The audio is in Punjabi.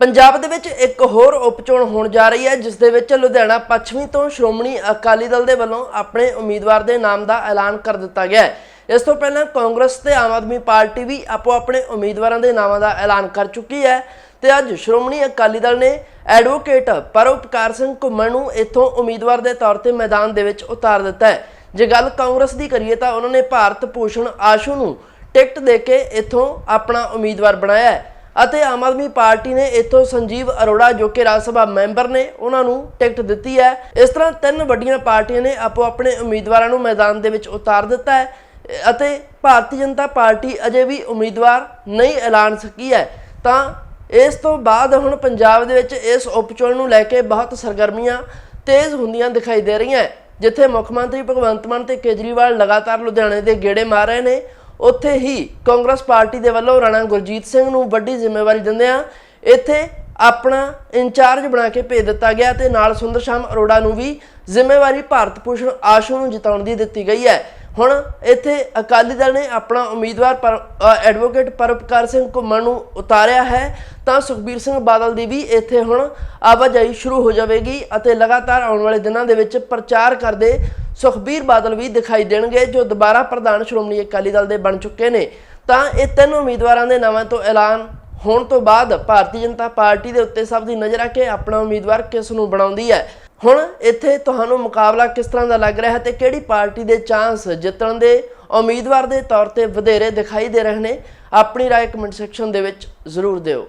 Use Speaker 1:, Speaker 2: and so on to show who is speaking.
Speaker 1: ਪੰਜਾਬ ਦੇ ਵਿੱਚ ਇੱਕ ਹੋਰ ਉਪਚੋਣ ਹੋਣ ਜਾ ਰਹੀ ਹੈ, ਜਿਸ ਦੇ ਵਿੱਚ ਲੁਧਿਆਣਾ ਪੱਛਮੀ ਤੋਂ ਸ਼੍ਰੋਮਣੀ ਅਕਾਲੀ ਦਲ ਦੇ ਵੱਲੋਂ ਆਪਣੇ ਉਮੀਦਵਾਰ ਦੇ ਨਾਮ ਦਾ ਐਲਾਨ ਕਰ ਦਿੱਤਾ ਗਿਆ ਹੈ। ਇਸ ਤੋਂ ਪਹਿਲਾਂ ਕਾਂਗਰਸ ਤੇ ਆਮ ਆਦਮੀ ਪਾਰਟੀ ਵੀ ਆਪੋ ਆਪਣੇ ਉਮੀਦਵਾਰਾਂ ਦੇ ਨਾਮਾਂ ਦਾ ਐਲਾਨ ਕਰ ਚੁੱਕੀ ਹੈ ਤੇ ਅੱਜ ਸ਼੍ਰੋਮਣੀ ਅਕਾਲੀ ਦਲ ਨੇ ਐਡਵੋਕੇਟ ਪਰਉਪਕਾਰ ਸਿੰਘ ਘੁੰਮਣ ਨੂੰ ਇੱਥੋਂ ਉਮੀਦਵਾਰ ਦੇ ਤੌਰ ਤੇ ਮੈਦਾਨ ਦੇ ਵਿੱਚ ਉਤਾਰ ਦਿੱਤਾ ਹੈ। ਜੇ ਗੱਲ ਕਾਂਗਰਸ ਦੀ ਕਰੀਏ ਤਾਂ ਉਹਨਾਂ ਨੇ ਭਾਰਤ ਭੂਸ਼ਣ ਆਸ਼ੂ ਨੂੰ ਟਿਕਟ ਦੇ ਕੇ ਇੱਥੋਂ ਆਪਣਾ ਉਮੀਦਵਾਰ ਬਣਾਇਆ ਹੈ। ਅਤੇ ਆਮ ਆਦਮੀ ਪਾਰਟੀ ਨੇ ਇੱਥੋਂ ਸੰਜੀਵ ਅਰੋੜਾ, ਜੋ ਕਿ ਰਾਜ ਸਭਾ ਮੈਂਬਰ ਨੇ, ਉਹਨਾਂ ਨੂੰ ਟਿਕਟ ਦਿੱਤੀ ਹੈ। ਇਸ ਤਰ੍ਹਾਂ ਤਿੰਨ ਵੱਡੀਆਂ ਪਾਰਟੀਆਂ ਨੇ ਆਪੋ ਆਪਣੇ ਉਮੀਦਵਾਰਾਂ ਨੂੰ ਮੈਦਾਨ ਦੇ ਵਿੱਚ ਉਤਾਰ ਦਿੱਤਾ ਹੈ ਅਤੇ ਭਾਰਤੀ ਜਨਤਾ ਪਾਰਟੀ ਅਜੇ ਵੀ ਉਮੀਦਵਾਰ ਨਹੀਂ ਐਲਾਨ ਸਕੀ ਹੈ। ਤਾਂ ਇਸ ਤੋਂ ਬਾਅਦ ਹੁਣ ਪੰਜਾਬ ਦੇ ਵਿੱਚ ਇਸ ਉਪਚੋਣ ਨੂੰ ਲੈ ਕੇ ਬਹੁਤ ਸਰਗਰਮੀਆਂ ਤੇਜ਼ ਹੁੰਦੀਆਂ ਦਿਖਾਈ ਦੇ ਰਹੀਆਂ ਜਿੱਥੇ ਮੁੱਖ ਮੰਤਰੀ ਭਗਵੰਤ ਮਾਨ ਤੇ ਕੇਜਰੀਵਾਲ ਲਗਾਤਾਰ ਲੁਧਿਆਣੇ ਦੇ ਗੇੜੇ ਮਾਰ ਰਹੇ ਨੇ। ਉੱਥੇ ਹੀ ਕਾਂਗਰਸ ਪਾਰਟੀ ਦੇ ਵੱਲੋਂ ਰਾਣਾ ਗੁਰਜੀਤ ਸਿੰਘ ਨੂੰ ਵੱਡੀ ਜ਼ਿੰਮੇਵਾਰੀ ਦਿੰਦਿਆਂ ਇੱਥੇ ਆਪਣਾ ਇੰਚਾਰਜ ਬਣਾ ਕੇ ਭੇਜ ਦਿੱਤਾ ਗਿਆ ਤੇ ਨਾਲ ਸੁੰਦਰ ਸ਼ਾਮ ਅਰੋੜਾ ਨੂੰ ਵੀ ਜ਼ਿੰਮੇਵਾਰੀ ਭਾਰਤ ਭੂਸ਼ਣ ਆਸ਼ੂ ਨੂੰ ਜਿਤਾਉਣ ਦੀ ਦਿੱਤੀ ਗਈ ਹੈ। ਹੁਣ ਇੱਥੇ ਅਕਾਲੀ ਦਲ ਨੇ ਆਪਣਾ ਉਮੀਦਵਾਰ ਪਰ ਐਡਵੋਕੇਟ ਪਰਪਕਾਰ ਸਿੰਘ ਘੁੰਮਣ ਨੂੰ ਉਤਾਰਿਆ ਹੈ, ਤਾਂ ਸੁਖਬੀਰ ਸਿੰਘ ਬਾਦਲ ਦੀ ਵੀ ਇੱਥੇ ਹੁਣ ਆਵਾਜਾਈ ਸ਼ੁਰੂ ਹੋ ਜਾਵੇਗੀ ਅਤੇ ਲਗਾਤਾਰ ਆਉਣ ਵਾਲੇ ਦਿਨਾਂ ਦੇ ਵਿੱਚ ਪ੍ਰਚਾਰ ਕਰਦੇ ਸੁਖਬੀਰ ਬਾਦਲ ਵੀ ਦਿਖਾਈ ਦੇਣਗੇ, ਜੋ ਦੁਬਾਰਾ ਪ੍ਰਧਾਨ ਸ਼੍ਰੋਮਣੀ ਅਕਾਲੀ ਦਲ ਦੇ ਬਣ ਚੁੱਕੇ ਨੇ। ਤਾਂ ਇਹ ਤਿੰਨ ਉਮੀਦਵਾਰਾਂ ਦੇ ਨਾਵਾਂ ਤੋਂ ਐਲਾਨ ਹੋਣ ਤੋਂ ਬਾਅਦ ਭਾਰਤੀ ਜਨਤਾ ਪਾਰਟੀ ਦੇ ਉੱਤੇ ਸਭ ਦੀ ਨਜ਼ਰ ਆ ਕੇ ਆਪਣਾ ਉਮੀਦਵਾਰ ਕਿਸ ਨੂੰ ਬਣਾਉਂਦੀ ਹੈ? ਹੁਣ ਇੱਥੇ ਤੁਹਾਨੂੰ ਮੁਕਾਬਲਾ ਕਿਸ ਤਰ੍ਹਾਂ ਦਾ ਲੱਗ ਰਿਹਾ ਹੈ ਤੇ ਕਿਹੜੀ ਪਾਰਟੀ ਦੇ ਚਾਂਸ ਜਿੱਤਣ ਦੇ ਉਮੀਦਵਾਰ ਦੇ ਤੌਰ ਤੇ ਵਧੇਰੇ ਦਿਖਾਈ ਦੇ ਰਹੇ ਨੇ, ਆਪਣੀ ਰਾਏ ਕਮੈਂਟ ਸੈਕਸ਼ਨ ਦੇ ਵਿੱਚ ਜ਼ਰੂਰ ਦਿਓ।